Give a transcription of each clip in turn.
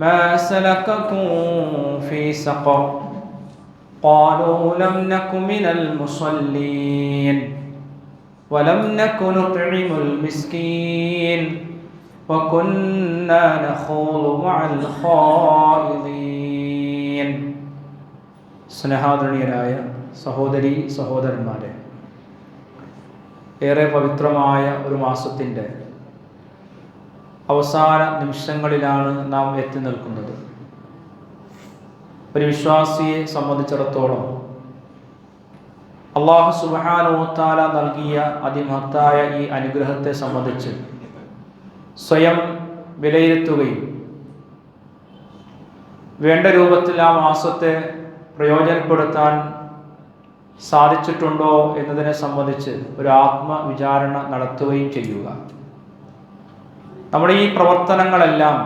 ما سلككم في سقر قالوا لم نك من المصلين ولم نك نطعم المسكين وكنا نخوض مع الخائضين സ്നേഹാദരണീയരായ സഹോദരി സഹോദരന്മാരെ ഏറെ പവിത്രമായ ഒരു മാസത്തിൻ്റെ അവസാന നിമിഷങ്ങളിലാണ് നാം എത്തി നിൽക്കുന്നത്. ഒരു വിശ്വാസിയെ സംബന്ധിച്ചിടത്തോളം അള്ളാഹു സുബാനോത്താല നൽകിയ അതിമഹത്തായ ഈ അനുഗ്രഹത്തെ സംബന്ധിച്ച് സ്വയം വിലയിരുത്തുകയും വേണ്ട രൂപത്തിൽ ആ മാസത്തെ പ്രയോജനപ്പെടുത്താൻ സാധിച്ചിട്ടുണ്ടോ എന്നതിനെ സംബന്ധിച്ച് ഒരു ആത്മവിചാരണ നടത്തുകയും ചെയ്യുക. നമ്മുടെ ഈ പ്രവർത്തനങ്ങളെല്ലാം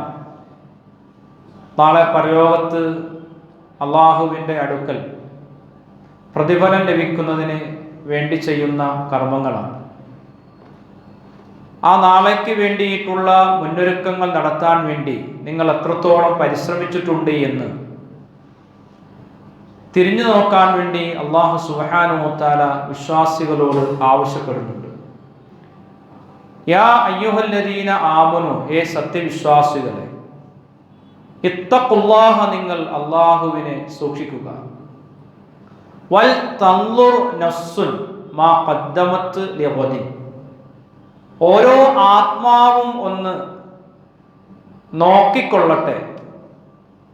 നാളെ പരലോകത്ത് അള്ളാഹുവിന്റെ അടുക്കൽ പ്രതിഫലം ലഭിക്കുന്നതിന് വേണ്ടി ചെയ്യുന്ന കർമ്മങ്ങളാണ്. ആ നാളേക്ക് വേണ്ടിയിട്ടുള്ള മുന്നൊരുക്കങ്ങൾ നടത്താൻ വേണ്ടി നിങ്ങൾ എത്രത്തോളം പരിശ്രമിച്ചിട്ടുണ്ട് എന്ന് തിരിഞ്ഞു നോക്കാൻ വേണ്ടി അള്ളാഹു സുഹാനുമോത്താല വിശ്വാസികളോട് ആവശ്യപ്പെടുന്നുണ്ട്. യാ അയ്യുഹല്ലദീന ആമനു ഏ സത്യവിശ്വാസികളെ. ഇത്തഖുല്ലാഹ നിങ്ങൾ അള്ളാഹുവിനെ സൂക്ഷിക്കുക. വൽ തന്നുർ നഫ്സുൻ മാ ഖദ്ദമത്ത് ലവതി ഓരോ ആത്മാവും ഒന്ന് നോക്കിക്കൊള്ളട്ടെ.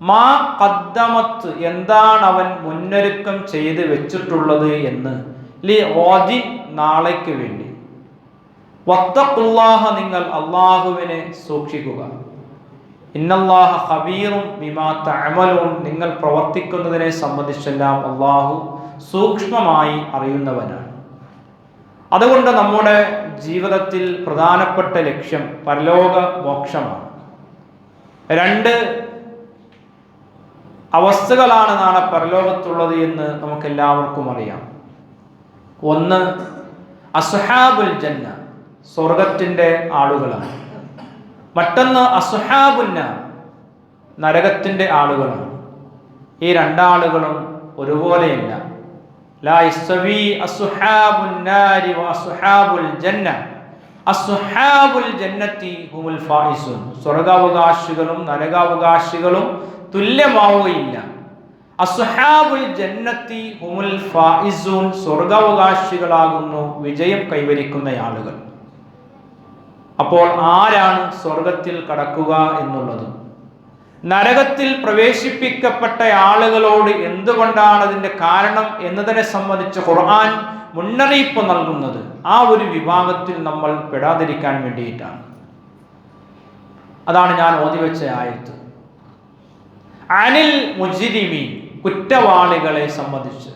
മാ കദ്ദമത്ത് എന്താണ് അവൻ മുന്നൊരുക്കം ചെയ്ത് വെച്ചിട്ടുള്ളത് എന്ന് ലി ഓജി നാളേക്ക് വേണ്ടി. വത്തക്കുല്ലാഹ നിങ്ങൾ അള്ളാഹുവിനെ സൂക്ഷിക്കുക. ഇന്നല്ലാഹ ഹബീറും വിമാത്ത അമലും നിങ്ങൾ പ്രവർത്തിക്കുന്നതിനെ സംബന്ധിച്ചെല്ലാം അള്ളാഹു സൂക്ഷ്മമായി അറിയുന്നവനാണ്. അതുകൊണ്ട് നമ്മുടെ ജീവിതത്തിൽ പ്രധാനപ്പെട്ട ലക്ഷ്യം പരലോക മോക്ഷമാണ്. രണ്ട് അവസ്ഥകളാണ് നാളെ പരലോകത്തുള്ളത് എന്ന് നമുക്ക് എല്ലാവർക്കും അറിയാം. ഒന്ന് അസ്ഹാബുൽ ജന്ന സ്വർഗത്തിന്റെ ആളുകളാണ്. മറ്റൊന്ന് അസുഹാബുന്ന നരകത്തിന്റെ ആളുകളാണ്. ഈ രണ്ടാളുകളും ഒരുപോലെയല്ല. സ്വർഗാവകാശികളും നരകാവകാശികളും തുല്യമാവുകയില്ല. അസുഹാബുൽ ജന്നത്തി ഹുമുൽ ഫായിസൂൻ സ്വർഗാവകാശികളാകുന്നു വിജയം കൈവരിക്കുന്ന ആളുകൾ അപ്പോൾ ആരാണ് സ്വർഗത്തിൽ കടക്കുക എന്നുള്ളത്? നരകത്തിൽ പ്രവേശിപ്പിക്കപ്പെട്ട ആളുകളോട് എന്തുകൊണ്ടാണ് അതിന്റെ കാരണം എന്നതിനെ സംബന്ധിച്ച് ഖുർആൻ മുന്നറിയിപ്പ് നൽകുന്നത്? ആ ഒരു വിഭാഗത്തിൽ നമ്മൾ പെടാതിരിക്കാൻ വേണ്ടിയിട്ടാണ്. അതാണ് ഞാൻ ഓതി വെച്ച ആയത്ത്. അനിൽ മുജിരിമീൻ കുറ്റവാളികളെ സംബന്ധിച്ച്.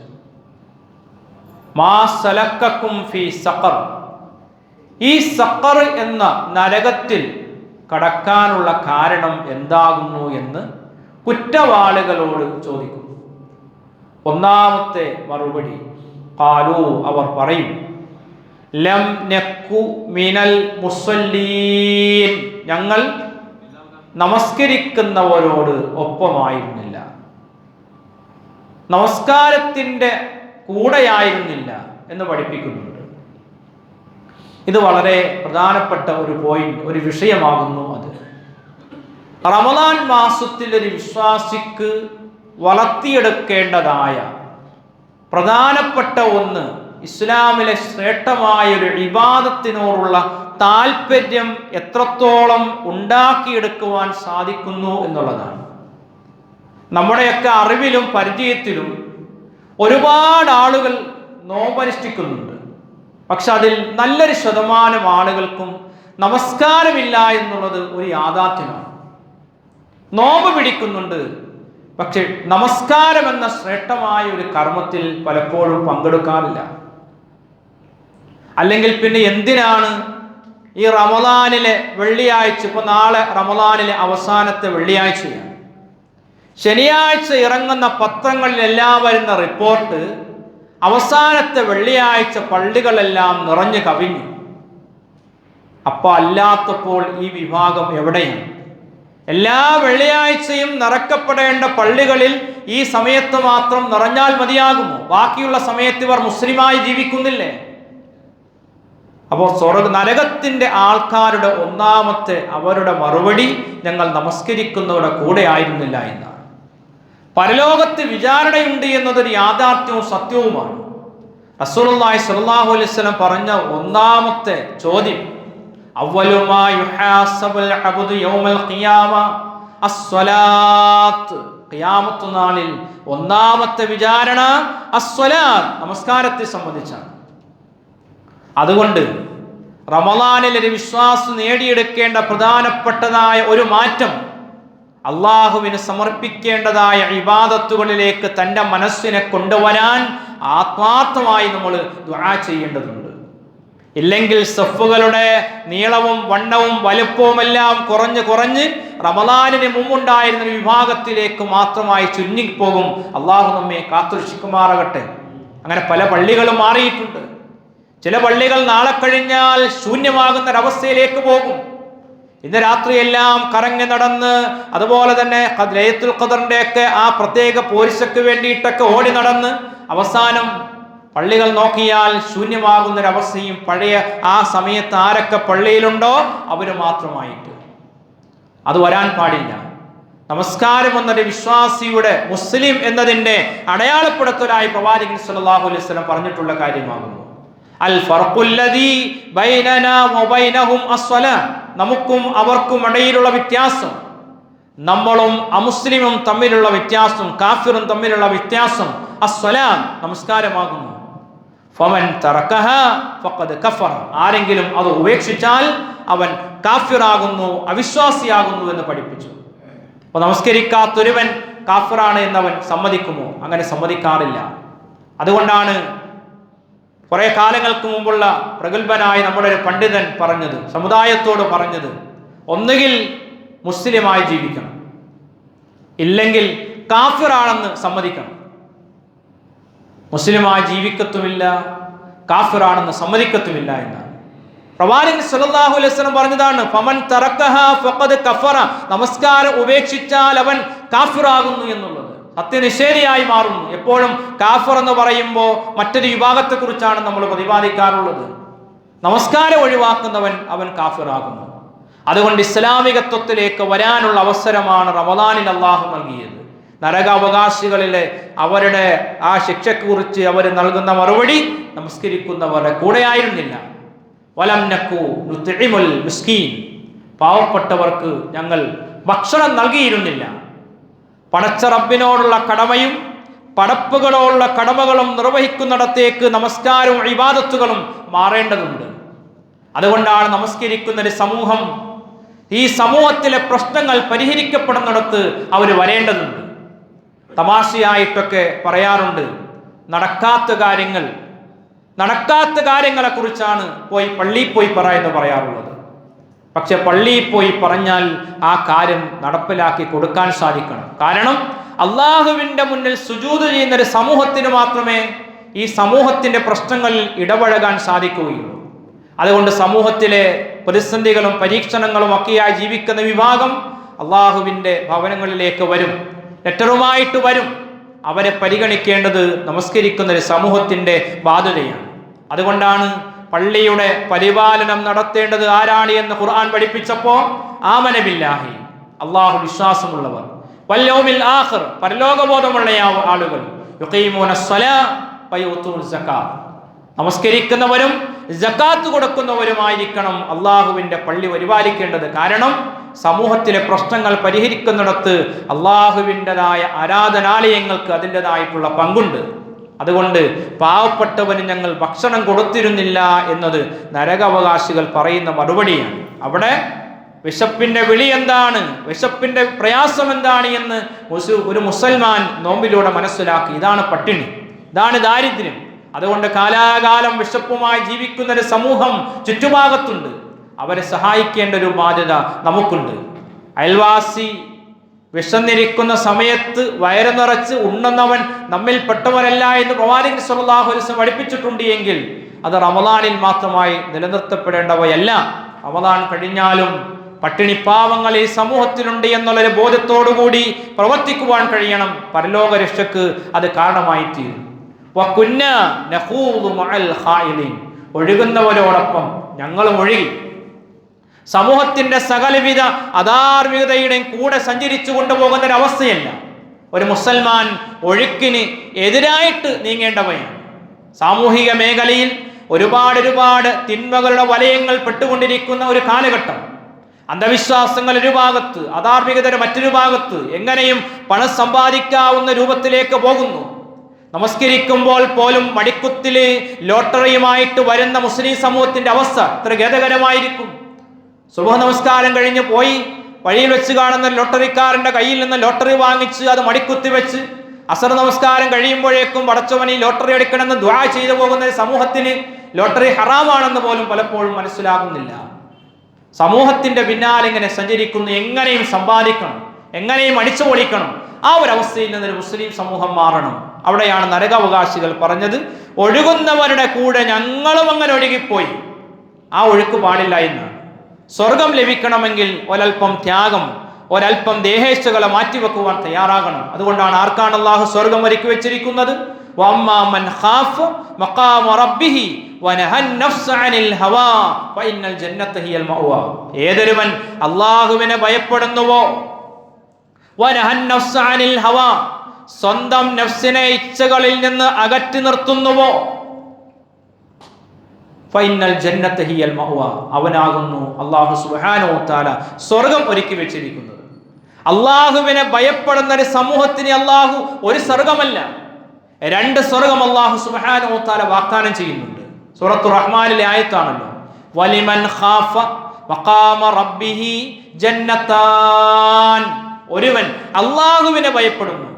മാ സലക്കും ഫി സഖർ. ഈ സക്കർ എന്ന നരകത്തിൽ കടക്കാനുള്ള കാരണം എന്താകുന്നു എന്ന് കുറ്റവാളികളോട് ചോദിക്കുന്നു. ഒന്നാമത്തെ മറുപടി കാലു അവർ പറയും ലം നെക്കു മിനൽ മുസല്ലീൻ. ഞങ്ങൾ നമസ്കരിക്കുന്നവരോട് ഒപ്പമായിരുന്നില്ല. നമസ്കാരത്തിന്റെ കൂടെയായിരുന്നില്ല എന്ന് പഠിപ്പിക്കുന്നുണ്ട് ഇത് വളരെ പ്രധാനപ്പെട്ട ഒരു പോയിന്റ് ഒരു വിഷയമാകുന്നു അത്. റമദാൻ മാസത്തിൽ ഒരു വിശ്വാസിക്ക് വളർത്തിയെടുക്കേണ്ടതായ പ്രധാനപ്പെട്ട ഒന്ന് ഇസ്ലാമിലെ ശ്രേഷ്ഠമായ ഒരു വിവാദത്തിനോടുള്ള താല്പര്യം എത്രത്തോളം ഉണ്ടാക്കിയെടുക്കുവാൻ സാധിക്കുന്നു എന്നുള്ളതാണ്. നമ്മുടെയൊക്കെ അറിവിലും പരിചയത്തിലും ഒരുപാട് ആളുകൾ നോമ്പനുഷ്ഠിക്കുന്നുണ്ട്. പക്ഷെ അതിൽ നല്ലൊരു ശതമാനം ആളുകൾക്കും നമസ്കാരമില്ല എന്നുള്ളത് ഒരു യാഥാർത്ഥ്യമാണ്. നോമ്പ് പിടിക്കുന്നുണ്ട് പക്ഷെ നമസ്കാരം എന്ന ശ്രേഷ്ഠമായ ഒരു കർമ്മത്തിൽ പലപ്പോഴും പങ്കെടുക്കാറില്ല. അല്ലെങ്കിൽ പിന്നെ എന്തിനാണ് ഈ റമദാനിലെ വെള്ളിയാഴ്ച ഇപ്പൊ നാളെ റമദാനിലെ അവസാനത്തെ വെള്ളിയാഴ്ചയാണ്. ശനിയാഴ്ച ഇറങ്ങുന്ന പത്രങ്ങളിലെല്ലാം വരുന്ന റിപ്പോർട്ട് അവസാനത്തെ വെള്ളിയാഴ്ച പള്ളികളെല്ലാം നിറഞ്ഞു കവിഞ്ഞു. അപ്പൊ അല്ലാത്തപ്പോൾ ഈ വിഭാഗം എവിടെയാണ്? എല്ലാ വെള്ളിയാഴ്ചയും നിറക്കപ്പെടേണ്ട പള്ളികളിൽ ഈ സമയത്ത് മാത്രം നിറഞ്ഞാൽ മതിയാകുമോ? ബാക്കിയുള്ള സമയത്ത് ഇവർ മുസ്ലിമായി ജീവിക്കുന്നില്ലേ? അപ്പോൾ സ്വർഗ നരകത്തിന്റെ ആൾക്കാരുടെ ഒന്നാമത്തെ അവരുടെ മറുപടി ഞങ്ങൾ നമസ്കരിക്കുന്നവരുടെ കൂടെ ആയിരുന്നില്ല എന്നാണ് പരലോകത്ത് വിചാരണയുണ്ട് എന്നതൊരു യാഥാർത്ഥ്യവും സത്യവുമാണ്. റസൂലുള്ളാഹി സ്വല്ലല്ലാഹു അലൈഹി വസല്ലം പറഞ്ഞ ഒന്നാമത്തെ ചോദ്യം അവലുമാ യുഹാസബുൽ അബ്ദു യൗമൽ ഖിയാമ അസ്സലാത്ത്. ഖിയാമത്ത് നാളിൽ ഒന്നാമത്തെ വിചാരണ അസ്സലാത്ത് നമസ്കാരത്തെ സംബന്ധിച്ചാണ്. അതുകൊണ്ട് റമദാനിൽ ഒരു വിശ്വാസം നേടിയെടുക്കേണ്ട പ്രധാനപ്പെട്ടതായ ഒരു മാറ്റം അള്ളാഹുവിന് സമർപ്പിക്കേണ്ടതായ വിവാദത്തുകളിലേക്ക് തന്റെ മനസ്സിനെ കൊണ്ടുവരാൻ ആത്മാർത്ഥമായി നമ്മൾ ദ്വാ ചെയ്യേണ്ടതുണ്ട്. ഇല്ലെങ്കിൽ സഫുകളുടെ നീളവും വണ്ണവും വലുപ്പവും എല്ലാം കുറഞ്ഞ് കുറഞ്ഞ് റമദാനിന് മുമ്പുണ്ടായിരുന്ന വിഭാഗത്തിലേക്ക് മാത്രമായി ചുരുങ്ങിപ്പോകും. അള്ളാഹു നമ്മെ കാത്തുരക്ഷിക്കുമാറാകട്ടെ. അങ്ങനെ പല പള്ളികളും മാറിയിട്ടുണ്ട്. ചില പള്ളികൾ നാളെ കഴിഞ്ഞാൽ ശൂന്യമാകുന്ന ഒരവസ്ഥയിലേക്ക് പോകും. ഇന്ന് രാത്രിയെല്ലാം കറങ്ങി നടന്ന് അതുപോലെ തന്നെ ലയത്തുൽ ഖദറിന്റെ ഒക്കെ ആ പ്രത്യേക പോരിശയ്ക്ക് വേണ്ടിയിട്ടൊക്കെ ഓടി നടന്ന് അവസാനം പള്ളികൾ നോക്കിയാൽ ശൂന്യമാകുന്ന ഒരവസ്ഥയും പഴയ ആ സമയത്ത് ആരൊക്കെ പള്ളിയിലുണ്ടോ അവർ മാത്രമായിട്ട്. അത് വരാൻ പാടില്ല. നമസ്കാരം എന്നൊരു വിശ്വാസിയുടെ മുസ്ലിം എന്നതിന്റെ അടയാളപ്പെടുത്തലായി പ്രവാചകൻ സല്ലല്ലാഹു അലൈഹി വസല്ലം പറഞ്ഞിട്ടുള്ള കാര്യമാകുന്നു. അൽ ഫർഖുല്ലദീ ബൈനനാ വബൈനഹും അസ്സലാം നമുക്കും അവർക്കും ഇടയിലുള്ള വ്യത്യാസം. നമ്മളും അമുസ്ലിമും തമ്മിലുള്ള വ്യത്യാസം കാഫിറും തമ്മിലുള്ള വ്യത്യാസം അസ്സലാം നമസ്കാരമാകുന്നു. ഫമൻ തറക്കഹ ഫഖദ് കഫർ ആരെങ്കിലും അത് ഉപേക്ഷിച്ചാൽ അവൻ കാഫിറാകുന്നു അവിശ്വാസിയാകുന്നു എന്ന് പഠിപ്പിച്ചു. അപ്പൊ നമസ്കരിക്കാത്തൊരുവൻ കാഫിറാണ് എന്നവൻ സമ്മതിക്കുമോ? അങ്ങനെ സമ്മതിക്കാറില്ല. അതുകൊണ്ടാണ് കുറെ കാലങ്ങൾക്ക് മുമ്പുള്ള പ്രഗത്ഭനായ നമ്മുടെ ഒരു പണ്ഡിതൻ പറഞ്ഞത് സമുദായത്തോട് പറഞ്ഞത് ഒന്നുകിൽ മുസ്ലിമായി ജീവിക്കണം ഇല്ലെങ്കിൽ കാഫിറാണെന്ന് സമ്മതിക്കണം. മുസ്ലിമായി ജീവിക്കത്തുമില്ല കാഫിറാണെന്ന് സമ്മതിക്കത്തുമില്ല എന്നാണ്. പ്രവാചകൻ സല്ലല്ലാഹു അലൈഹി വസല്ലം പറഞ്ഞതാണ് ഫമൻ തറക്കഹ ഫഖദ് കഫറ നമസ്കാരം ഉപേക്ഷിച്ചാൽ അവൻ കാഫിറാകുന്നു എന്നുള്ളത്. സത്യനിഷേധിയായി മാറുന്നു. എപ്പോഴും കാഫർ എന്ന് പറയുമ്പോൾ മറ്റൊരു വിഭാഗത്തെക്കുറിച്ചാണ് നമ്മൾ പ്രതിപാദിക്കാറുള്ളത്. നമസ്കാരം ഒഴിവാക്കുന്നവൻ അവൻ കാഫിറാകുന്നു. അതുകൊണ്ട് ഇസ്ലാമികത്വത്തിലേക്ക് വരാനുള്ള അവസരമാണ് റമദാനിൽ അള്ളാഹു നൽകിയത്. നരകാവകാശികളിലെ അവരുടെ ആ ശിക്ഷയെക്കുറിച്ച് അവർ നൽകുന്ന മറുപടി നമസ്കരിക്കുന്നവരുടെ കൂടെയായിരുന്നില്ല. വലം നക്കു മിസ്കീൻ. പാവപ്പെട്ടവർക്ക് ഞങ്ങൾ ഭക്ഷണം നൽകിയിരുന്നില്ല. പടച്ച റബ്ബിനോടുള്ള കടമയും പടപ്പുകളോടുള്ള കടമകളും നിർവഹിക്കുന്നിടത്തേക്ക് നമസ്കാരവും ഇബാദത്തുകളും മാറേണ്ടതുണ്ട്. അതുകൊണ്ടാണ് നമസ്കരിക്കുന്ന ഒരു സമൂഹം ഈ സമൂഹത്തിലെ പ്രശ്നങ്ങൾ പരിഹരിക്കപ്പെടുന്നിടത്ത് അവർ വരേണ്ടതുണ്ട്. തമാശയായിട്ടൊക്കെ പറയാറുണ്ട് നടക്കാത്ത കാര്യങ്ങൾ നടക്കാത്ത കാര്യങ്ങളെക്കുറിച്ചാണ് പോയി പള്ളിയിൽ പോയി പറ എന്ന് പറയാറുള്ളത്. പക്ഷെ പള്ളിയിൽ പോയി പറഞ്ഞാൽ ആ കാര്യം നടപ്പിലാക്കി കൊടുക്കാൻ സാധിക്കണം. കാരണം അള്ളാഹുവിന്റെ മുന്നിൽ സുജൂത് ചെയ്യുന്ന ഒരു സമൂഹത്തിന് മാത്രമേ ഈ സമൂഹത്തിന്റെ പ്രശ്നങ്ങളിൽ ഇടപഴകാൻ സാധിക്കുകയുള്ളൂ. അതുകൊണ്ട് സമൂഹത്തിലെ പ്രതിസന്ധികളും പരീക്ഷണങ്ങളും ഒക്കെയായി ജീവിക്കുന്ന വിഭാഗം അള്ളാഹുവിന്റെ ഭവനങ്ങളിലേക്ക് വരും. ലെറ്ററുമായിട്ട് വരും. അവരെ പരിഗണിക്കേണ്ടത് നമസ്കരിക്കുന്ന ഒരു സമൂഹത്തിന്റെ ബാധ്യതയാണ്. അതുകൊണ്ടാണ് പള്ളിയുടെ പരിപാലനം നടത്തേണ്ടത് ആരാണ് എന്ന് ഖുർആൻ പഠിപ്പിച്ചപ്പോ ആമനബില്ലാഹി. അള്ളാഹു വിശ്വാസമുള്ളവർ. വല്ലോമിൽ ആഖിർ പരലോകബോധമുള്ള ആളുകൾ. നമസ്കരിക്കുന്നവരും ജക്കാത്ത് കൊടുക്കുന്നവരുമായിരിക്കണം അള്ളാഹുവിന്റെ പള്ളി പരിപാലിക്കേണ്ടത്. കാരണം സമൂഹത്തിലെ പ്രശ്നങ്ങൾ പരിഹരിക്കുന്നിടത്ത് അള്ളാഹുവിന്റെതായ ആരാധനാലയങ്ങൾക്ക് അതിന്റെതായിട്ടുള്ള പങ്കുണ്ട്. അതുകൊണ്ട് പാവപ്പെട്ടവന് ഞങ്ങൾ ഭക്ഷണം കൊടുത്തിരുന്നില്ല എന്നത് നരകാവകാശികൾ പറയുന്ന മറുപടിയാണ്. അവിടെ വിശപ്പിന്റെ വിളി എന്താണ്? വിശപ്പിന്റെ പ്രയാസം എന്താണ് എന്ന് ഒരു മുസൽമാൻ നോമ്പിലൂടെ മനസ്സിലാക്കി. ഇതാണ് പട്ടിണി. ഇതാണ് ദാരിദ്ര്യം. അതുകൊണ്ട് കാലാകാലം വിശപ്പുമായി ജീവിക്കുന്ന ഒരു സമൂഹം ചുറ്റുഭാഗത്തുണ്ട്. അവരെ സഹായിക്കേണ്ട ഒരു ബാധ്യത നമുക്കുണ്ട്. അയൽവാസി വിശന്നിരിക്കുന്ന സമയത്ത് വയറ് നിറച്ച് ഉണ്ണുന്നവൻ നമ്മിൽ പെട്ടവരല്ല എന്ന് പ്രവാചകൻ സല്ലല്ലാഹു അലൈഹി വസല്ലം പഠിപ്പിച്ചിട്ടുണ്ട് എങ്കിൽ അത് റമദാനിൽ മാത്രമായി നിലനിർത്തപ്പെടേണ്ടവയല്ല. റമദാൻ കഴിഞ്ഞാലും പട്ടിണിപ്പാവങ്ങൾ ഈ സമൂഹത്തിലുണ്ട് എന്നുള്ളൊരു ബോധത്തോടുകൂടി പ്രവർത്തിക്കുവാൻ കഴിയണം. പരലോക രക്ഷക്ക് അത് കാരണമായി തീരും. ഒഴുകുന്നവരോടൊപ്പം ഞങ്ങളും ഒഴുകി. സമൂഹത്തിന്റെ സകലവിധ അധാർമികതയുടെയും കൂടെ സഞ്ചരിച്ചു കൊണ്ടുപോകുന്ന ഒരു അവസ്ഥയല്ല. ഒരു മുസൽമാൻ ഒഴുക്കിന് എതിരായിട്ട് നീങ്ങേണ്ടവയാണ്. സാമൂഹിക മേഖലയിൽ ഒരുപാട് ഒരുപാട് തിന്മകളുടെ വലയങ്ങൾ പെട്ടുകൊണ്ടിരിക്കുന്ന ഒരു കാലഘട്ടം. അന്ധവിശ്വാസങ്ങൾ ഒരു ഭാഗത്ത് അധാർമികതയുടെ മറ്റൊരു ഭാഗത്ത് എങ്ങനെയും പണം സമ്പാദിക്കാവുന്ന രൂപത്തിലേക്ക് പോകുന്നു. നമസ്കരിക്കുമ്പോൾ പോലും മടിക്കുത്തിൽ ലോട്ടറിയുമായിട്ട് വരുന്ന മുസ്ലിം സമൂഹത്തിന്റെ അവസ്ഥ ഇത്ര ഖേദകരമായിരിക്കും. സുബഹ നമസ്കാരം കഴിഞ്ഞ് പോയി വഴിയിൽ വെച്ച് കാണുന്ന ലോട്ടറിക്കാരന്റെ കയ്യിൽ നിന്ന് ലോട്ടറി വാങ്ങിച്ച് അത് മടിക്കുത്തി വെച്ച് അസർ നമസ്കാരം കഴിയുമ്പോഴേക്കും വടച്ചവനി ലോട്ടറി എടുക്കണമെന്ന് ദ്വാ ചെയ്തു പോകുന്ന സമൂഹത്തിന് ലോട്ടറി ഹറാമാണെന്ന് പോലും പലപ്പോഴും മനസ്സിലാകുന്നില്ല. സമൂഹത്തിന്റെ പിന്നാലെ ഇങ്ങനെ സഞ്ചരിക്കുന്നു എങ്ങനെയും സമ്പാദിക്കണം എങ്ങനെയും അടിച്ചു പൊളിക്കണം. ആ ഒരു അവസ്ഥയിൽ നിന്ന് ഒരു മുസ്ലിം സമൂഹം മാറണം. അവിടെയാണ് നരകാവകാശികൾ പറഞ്ഞത് ഒഴുകുന്നവരുടെ കൂടെ ഞങ്ങളും അങ്ങനെ ഒഴുകിപ്പോയി. ആ ഒഴുക്ക് പാടില്ല എന്നാണ് സ്വർഗം ലഭിക്കണമെങ്കിൽ ഒരൽപ്പം ത്യാഗം ഒരൽപ്പം ദേഹേച്ഛകളെ മാറ്റിവെക്കുവാൻ തയ്യാറാകണം. അതുകൊണ്ടാണ് ആർക്കാണ് അള്ളാഹു സ്വർഗം ഒരുക്കി വെച്ചിരിക്കുന്നത്? ഏതൊരുവൻ അള്ളാഹുവിനെ ഭയപ്പെടുന്നുവോ? സ്വന്തം നഫ്സിനെ ഇച്ഛകളിൽ നിന്ന് അകറ്റി നിർത്തുന്നുവോ? ഫൈനൽ ജന്നത്ത് ഹിയൽ മഹുവ. അവനാകുന്നു അള്ളാഹു സുഹാനോ താല സ്വർഗം ഒരുക്കി വെച്ചിരിക്കുന്നത്. അള്ളാഹുവിനെ ഭയപ്പെടുന്ന ഒരു സമൂഹത്തിന് അള്ളാഹു ഒരു സ്വർഗമല്ല. രണ്ട് സ്വർഗം അള്ളാഹു സുബാനോ താല വാഗ്ദാനം ചെയ്യുന്നുണ്ട്. സൂറത്തു റഹ്മാനിലെ ആയത്താണല്ലോ. വലിമൻ ഖാഫ മഖാമ റബ്ബിഹി ജന്നത്താൻ. ഒരുവൻ അള്ളാഹുവിനെ ഭയപ്പെടുന്നു.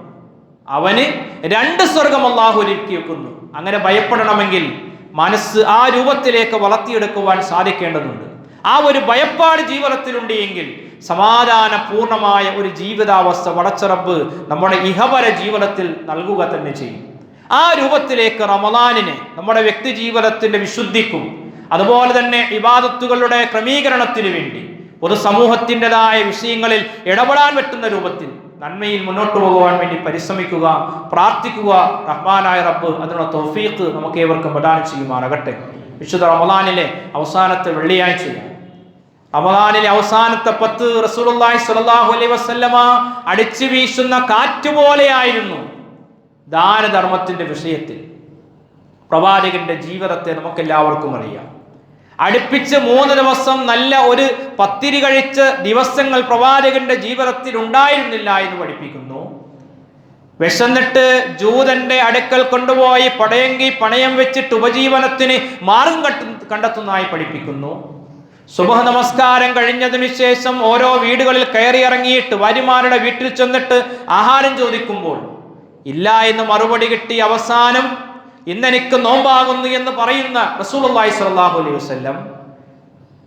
അവന് രണ്ട് സ്വർഗം അള്ളാഹു ഒരുക്കി വെക്കുന്നു. അങ്ങനെ ഭയപ്പെടണമെങ്കിൽ മനസ്സ് ആ രൂപത്തിലേക്ക് വളർത്തിയെടുക്കുവാൻ സാധിക്കേണ്ടതുണ്ട്. ആ ഒരു ഭയപ്പാട് ജീവിതത്തിലുണ്ട് എങ്കിൽ സമാധാന പൂർണമായ ഒരു ജീവിതാവസ്ഥ വടച്ചറബ് നമ്മുടെ ഇഹപര ജീവിതത്തിൽ നൽകുക തന്നെ ചെയ്യും. ആ രൂപത്തിലേക്ക് റമദാനിനെ നമ്മുടെ വ്യക്തി ജീവിതത്തിന്റെ വിശുദ്ധിക്കും അതുപോലെ തന്നെ ഇബാദത്തുകളുടെ ക്രമീകരണത്തിന് വേണ്ടി പൊതുസമൂഹത്തിന്റെതായ വിഷയങ്ങളിൽ ഇടപെടാൻ പറ്റുന്ന രൂപത്തിൽ നന്മയിൽ മുന്നോട്ട് പോകുവാൻ വേണ്ടി പരിശ്രമിക്കുക പ്രാർത്ഥിക്കുക. റഹ്മാനായ റബ്ബ് അതിനുള്ള തൗഫീഖ് നമുക്ക് ഏവർക്കും പ്രദാനം ചെയ്യുമാറാകട്ടെ. വിശുദ്ധ റമദാനിലെ അവസാനത്തെ വെള്ളിയാഴ്ച. റമദാനിലെ അവസാനത്തെ പത്ത് റസൂലുള്ളാഹി സ്വല്ലല്ലാഹു അലൈഹി വസല്ലമ അടിച്ചു വീശുന്ന കാറ്റ് പോലെയായിരുന്നു ദാനധർമ്മത്തിന്റെ വിഷയത്തിൽ. പ്രവാചകന്റെ ജീവിതത്തെ നമുക്കെല്ലാവർക്കും അറിയാം. അടുപ്പിച്ച് മൂന്ന് ദിവസം നല്ല ഒരു പത്തിരി കഴിച്ച് ദിവസങ്ങൾ പ്രവാചകന്റെ ജീവിതത്തിൽ ഉണ്ടായിരുന്നില്ല എന്ന് പഠിപ്പിക്കുന്നു. വിശന്നിട്ട് ജൂതന്റെ അടുക്കൽ കൊണ്ടുപോയി പടയങ്കി പണയം വെച്ചിട്ട് ഉപജീവനത്തിന് മാർഗം കണ്ടെത്തുന്നതായി പഠിപ്പിക്കുന്നു. സുബഹ നമസ്കാരം കഴിഞ്ഞതിനു ശേഷം ഓരോ വീടുകളിൽ കയറി ഇറങ്ങിയിട്ട് വാര്യമാരുടെ വീട്ടിൽ ചെന്നിട്ട് ആഹാരം ചോദിക്കുമ്പോൾ ഇല്ല എന്ന് മറുപടി കിട്ടി അവസാനം ഇന്നെനിക്ക് നോമ്പാകുന്നു എന്ന് പറയുന്ന റസൂലുള്ളാഹി സ്വല്ലല്ലാഹു അലൈഹി വസ്ല്ലം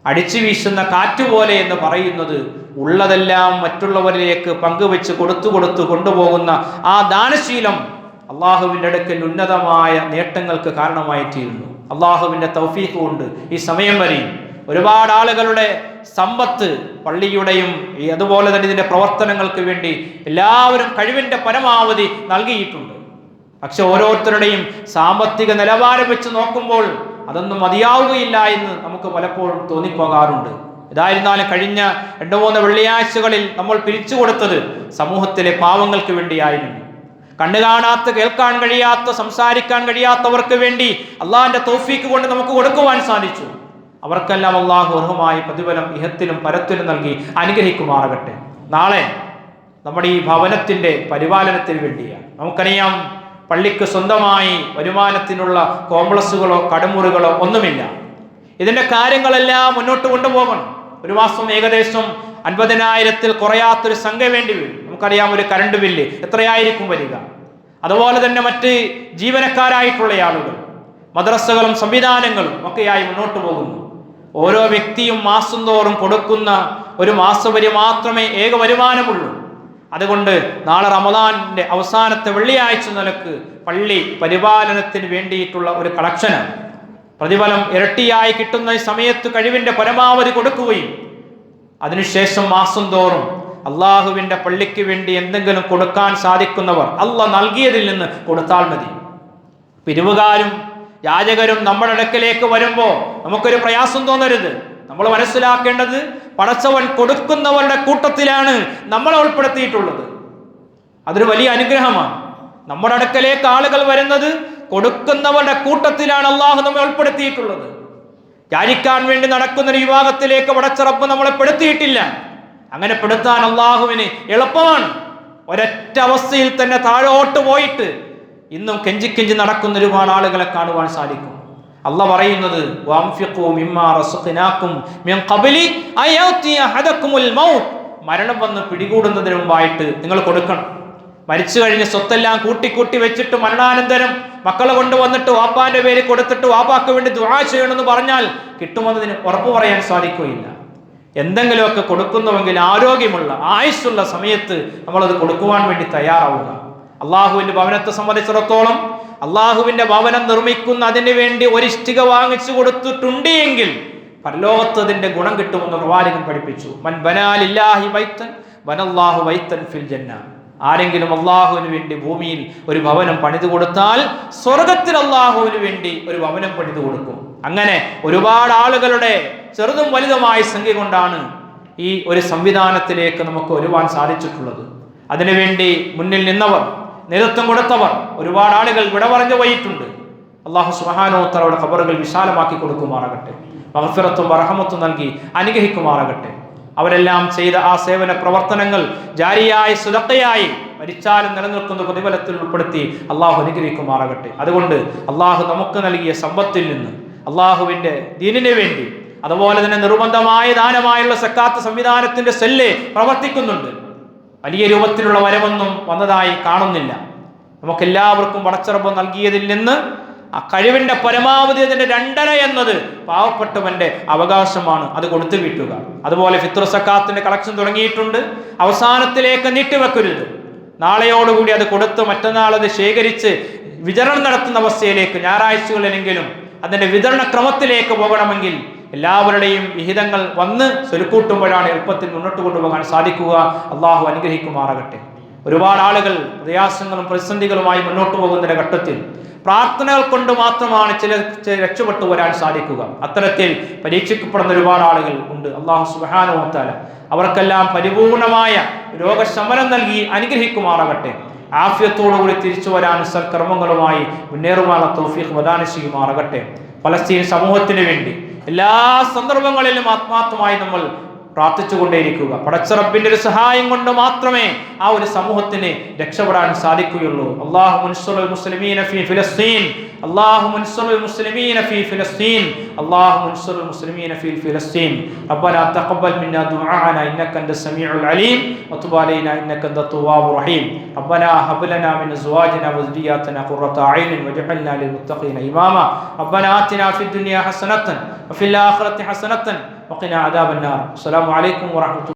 അടിച്ചു വീശുന്ന കാറ്റുപോലെ എന്ന് പറയുന്നത് ഉള്ളതെല്ലാം മറ്റുള്ളവരിലേക്ക് പങ്കുവെച്ച് കൊടുത്തു കൊടുത്തു കൊണ്ടുപോകുന്ന ആ ദാനശീലം അള്ളാഹുവിന്റെ അടുക്കൽ ഉന്നതമായ നേട്ടങ്ങൾക്ക് കാരണമായി തീരുന്നു അള്ളാഹുവിന്റെ തൗഫീഖ് കൊണ്ട് ഈ സമയം വരെയും ഒരുപാട് ആളുകളുടെ സമ്പത്ത് പള്ളിയുടെയും അതുപോലെ തന്നെ ഇതിന്റെ പ്രവർത്തനങ്ങൾക്ക് വേണ്ടി എല്ലാവരും കഴിവിന്റെ പരമാവധി നൽകിയിട്ടുണ്ട്. പക്ഷെ ഓരോരുത്തരുടെയും സാമ്പത്തിക നിലവാരം വെച്ച് നോക്കുമ്പോൾ അതൊന്നും മതിയാവുകയില്ല എന്ന് നമുക്ക് പലപ്പോഴും തോന്നിപ്പോകാറുണ്ട്. ഇതായിരുന്നാലും കഴിഞ്ഞ രണ്ടു മൂന്ന് വെള്ളിയാഴ്ചകളിൽ നമ്മൾ പിരിച്ചു കൊടുത്തത് സമൂഹത്തിലെ പാവങ്ങൾക്ക് വേണ്ടിയായിരുന്നു. കണ്ണു കാണാത്ത കേൾക്കാൻ കഴിയാത്ത സംസാരിക്കാൻ കഴിയാത്തവർക്ക് വേണ്ടി അള്ളാഹിന്റെ തോഫീക്ക് കൊണ്ട് നമുക്ക് കൊടുക്കുവാൻ സാധിച്ചു. അവർക്കെല്ലാം അള്ളാഹു അർഹമായി പ്രതിഫലം ഇഹത്തിലും പരത്തിലും നൽകി അനുഗ്രഹിക്കുമാറാകട്ടെ. നാളെ നമ്മുടെ ഈ ഭവനത്തിന്റെ പരിപാലനത്തിന് വേണ്ടിയാണ്. നമുക്കറിയാം പള്ളിക്ക് സ്വന്തമായി വരുമാനത്തിനുള്ള കോംപ്ലക്സുകളോ കടമുറികളോ ഒന്നുമില്ല. ഇതിന്റെ കാര്യങ്ങളെല്ലാം മുന്നോട്ട് കൊണ്ടുപോകണം. ഒരു മാസം ഏകദേശം അൻപതിനായിരത്തിൽ കുറയാത്തൊരു സംഖ്യ വേണ്ടി വരും. നമുക്കറിയാം ഒരു കറണ്ട് ബില്ല് എത്രയായിരിക്കും വരിക. അതുപോലെ തന്നെ മറ്റ് ജീവനക്കാരായിട്ടുള്ള ആളുകൾ മദ്രസകളും സംവിധാനങ്ങളും ഒക്കെയായി മുന്നോട്ട് പോകുന്നു. ഓരോ വ്യക്തിയും മാസം തോറും കൊടുക്കുന്ന ഒരു മാസവരി മാത്രമേ ഏക വരുമാനമുള്ളൂ. അതുകൊണ്ട് നാളെ റമദാനിന്റെ അവസാനത്തെ വെള്ളിയാഴ്ച നിലയ്ക്ക് പള്ളി പരിപാലനത്തിന് വേണ്ടിയിട്ടുള്ള ഒരു കളക്ഷനാണ് പ്രതിഫലം ഇരട്ടിയായി കിട്ടുന്ന സമയത്ത് കഴിവിന്റെ പരമാവധി കൊടുക്കുകയും അതിനുശേഷം മാസം തോറും അള്ളാഹുവിന്റെ പള്ളിക്ക് വേണ്ടി എന്തെങ്കിലും കൊടുക്കാൻ സാധിക്കുന്നവർ അല്ല നൽകിയതിൽ നിന്ന് കൊടുത്താൽ മതി. പിരിവുകാരും യാചകരും നമ്മുടെ അടുക്കലേക്ക് വരുമ്പോൾ നമുക്കൊരു പ്രയാസം തോന്നരുത്. നമ്മൾ മനസ്സിലാക്കേണ്ടത് പടച്ചവൻ കൊടുക്കുന്നവരുടെ കൂട്ടത്തിലാണ് നമ്മളെ ഉൾപ്പെടുത്തിയിട്ടുള്ളത്. അതൊരു വലിയ അനുഗ്രഹമാണ്. നമ്മുടെ അടുക്കലേക്ക് ആളുകൾ വരുന്നത് കൊടുക്കുന്നവരുടെ കൂട്ടത്തിലാണ് അള്ളാഹു നമ്മെ ഉൾപ്പെടുത്തിയിട്ടുള്ളത്. ജാരിക്കാൻ വേണ്ടി നടക്കുന്ന ഒരു വിഭാഗത്തിലേക്ക് പടച്ചറപ്പ് നമ്മളെ പെടുത്തിയിട്ടില്ല. അങ്ങനെ പെടുത്താൻ അള്ളാഹുവിന് എളുപ്പമാണ്. ഒരൊറ്റ അവസ്ഥയിൽ തന്നെ താഴോട്ട് പോയിട്ട് ഇന്നും കെഞ്ചി കെഞ്ചി നടക്കുന്ന ഒരുപാട് ആളുകളെ കാണുവാൻ സാധിക്കും. അല്ല പറയുന്നത്. മരണം വന്ന് പിടികൂടുന്നതിന് മുമ്പായിട്ട് നിങ്ങൾ കൊടുക്കണം. മരിച്ചു കഴിഞ്ഞ് സ്വത്തെല്ലാം കൂട്ടിക്കൂട്ടി വെച്ചിട്ട് മരണാനന്തരം മക്കളെ കൊണ്ടുവന്നിട്ട് വാപ്പാന്റെ പേര് കൊടുത്തിട്ട് വാപ്പാക്ക് വേണ്ടി ദുആ ചെയ്യണമെന്ന് പറഞ്ഞാൽ കിട്ടുമെന്നതിന് ഉറപ്പ് പറയാൻ സാധിക്കുകയില്ല. എന്തെങ്കിലുമൊക്കെ കൊടുക്കുന്നുവെങ്കിൽ ആരോഗ്യമുള്ള ആയുസ്സുള്ള സമയത്ത് നമ്മളത് കൊടുക്കുവാൻ വേണ്ടി തയ്യാറാവുക. അള്ളാഹുവിന്റെ ഭവനത്തെ സംബന്ധിച്ചിടത്തോളം അള്ളാഹുവിന്റെ ഭവനം നിർമ്മിക്കുന്ന അതിന് വേണ്ടി ഒരു ഇഷ്ടിക വാങ്ങിച്ചു കൊടുത്തിട്ടുണ്ട് എങ്കിൽ പരലോകത്ത് അതിന്റെ ഗുണം കിട്ടുമെന്ന് പ്രവാചകൻ പഠിപ്പിച്ചു. മൻ ബനാലില്ലാഹി വൈത്തൻ ഫിൽ ജന്ന ആരെങ്കിലും അള്ളാഹുവിന് വേണ്ടി ഭൂമിയിൽ ഒരു ഭവനം പണിതു കൊടുത്താൽ സ്വർഗത്തിൽ അള്ളാഹുവിന് വേണ്ടി ഒരു ഭവനം പണിതു കൊടുക്കും. അങ്ങനെ ഒരുപാട് ആളുകളുടെ ചെറുതും വലുതുമായ സംഖ്യ കൊണ്ടാണ് ഈ ഒരു സംവിധാനത്തിലേക്ക് നമുക്ക് ഒരുവാൻ സാധിച്ചിട്ടുള്ളത്. അതിനുവേണ്ടി മുന്നിൽ നിന്നവർ നേതൃത്വം കൊടുത്തവർ. ഒരുപാട് ആളുകൾ വിട പറഞ്ഞു പോയിട്ടുണ്ട്. അള്ളാഹു സുഹാനോത്തറയുടെ ഖബറുകൾ വിശാലമാക്കി കൊടുക്കുമാറാകട്ടെ. മഹഫിറത്തും വറഹമത്തും നൽകി അനുഗ്രഹിക്കുമാറാകട്ടെ. അവരെല്ലാം ചെയ്ത ആ സേവന പ്രവർത്തനങ്ങൾ ജാരിയായി സുലത്തയായി മരിച്ചാലും നിലനിൽക്കുന്ന പ്രതിഫലത്തിൽ ഉൾപ്പെടുത്തി അള്ളാഹു അനുഗ്രഹിക്കുമാറാകട്ടെ. അതുകൊണ്ട് അള്ളാഹു നമുക്ക് നൽകിയ സമ്പത്തിൽ നിന്ന് അള്ളാഹുവിന്റെ ദീനിന് വേണ്ടി അതുപോലെ തന്നെ നിർബന്ധമായ ദാനമായുള്ള സക്കാത്ത് സംവിധാനത്തിന്റെ സെല്ല് പ്രവർത്തിക്കുന്നുണ്ട്. വലിയ രൂപത്തിലുള്ള വരവൊന്നും വന്നതായി കാണുന്നില്ല. നമുക്കെല്ലാവർക്കും പടച്ചിറപ്പ് നൽകിയതിൽ നിന്ന് ആ കഴിവിന്റെ പരമാവധി അതിന്റെ രണ്ടര എന്നത് പാവപ്പെട്ടവന്റെ അവകാശമാണ്. അത് കൊടുത്തു വീട്ടുക. അതുപോലെ ഫിത്ര സക്കാത്തിന്റെ കളക്ഷൻ തുടങ്ങിയിട്ടുണ്ട്. അവസാനത്തിലേക്ക് നീട്ടിവെക്കരുത്. നാളെയോടുകൂടി അത് കൊടുത്ത് മറ്റന്നാൾ അത് ശേഖരിച്ച് വിതരണം നടത്തുന്ന അവസ്ഥയിലേക്ക് ഞായറാഴ്ചകളിലെങ്കിലും അതിന്റെ വിതരണ ക്രമത്തിലേക്ക് പോകണമെങ്കിൽ എല്ലാവരുടെയും വിഹിതങ്ങൾ വന്ന് സ്വരുക്കൂട്ടുമ്പോഴാണ് എളുപ്പത്തിൽ മുന്നോട്ട് കൊണ്ടുപോകാൻ സാധിക്കുക. അള്ളാഹു അനുഗ്രഹിക്കുമാറാകട്ടെ. ഒരുപാട് ആളുകൾ പ്രയാസങ്ങളും പ്രതിസന്ധികളുമായി മുന്നോട്ട് പോകുന്ന ഘട്ടത്തിൽ പ്രാർത്ഥനകൾ കൊണ്ട് മാത്രമാണ് ചില രക്ഷപ്പെട്ടു വരാൻ സാധിക്കുക. അത്തരത്തിൽ പരീക്ഷിക്കപ്പെടുന്ന ഒരുപാട് ആളുകൾ ഉണ്ട്. അള്ളാഹു സുഹാനോത്താല അവർക്കെല്ലാം പരിപൂർണമായ രോഗശമനം നൽകി അനുഗ്രഹിക്കുമാറാകട്ടെ. ആഫ്യത്തോടുകൂടി തിരിച്ചു വരാൻ സൽക്കർമ്മങ്ങളുമായി മുന്നേറുവാനുള്ള തോഫീഖ് വദാനശിയുമാറാകട്ടെ പലസ്തീൻ സമൂഹത്തിന് വേണ്ടി എല്ലാ സന്ദർഭങ്ങളിലും ആത്മാർത്ഥമായി നമ്മൾ പ്രാർത്ഥിച്ചുകൊണ്ടേയിരിക്കുക പടച്ചറപ്പിന്റെ ഒരു സഹായം കൊണ്ട് മാത്രമേ ആ ഒരു സമൂഹത്തിന് രക്ഷപ്പെടാൻ സാധിക്കുകയുള്ളൂ അള്ളാഹു മുൻസുറുൽ മുസ്ലിമീന ഫി ഫിലസ്തീൻ അള്ളാഹു മുൻസുറുൽ മുസ്ലിമീന ഫി ഫിലസ്തീൻ അള്ളാഹു മുൻസുറുൽ മുസ്ലിമീന ഫി ഫിലസ്തീൻ ربنا تقبل منا دعاءنا انك انت السميع العليم وتب علينا انك انت التواب الرحيم ربنا هب لنا من ازواجنا وذرياتنا قرة اعين واجعلنا للمتقين اماما ربنا آتنا في الدنيا حسنة وفي الآخرة حسنة وقنا عذاب النار. السلام عليكم ورحمة الله.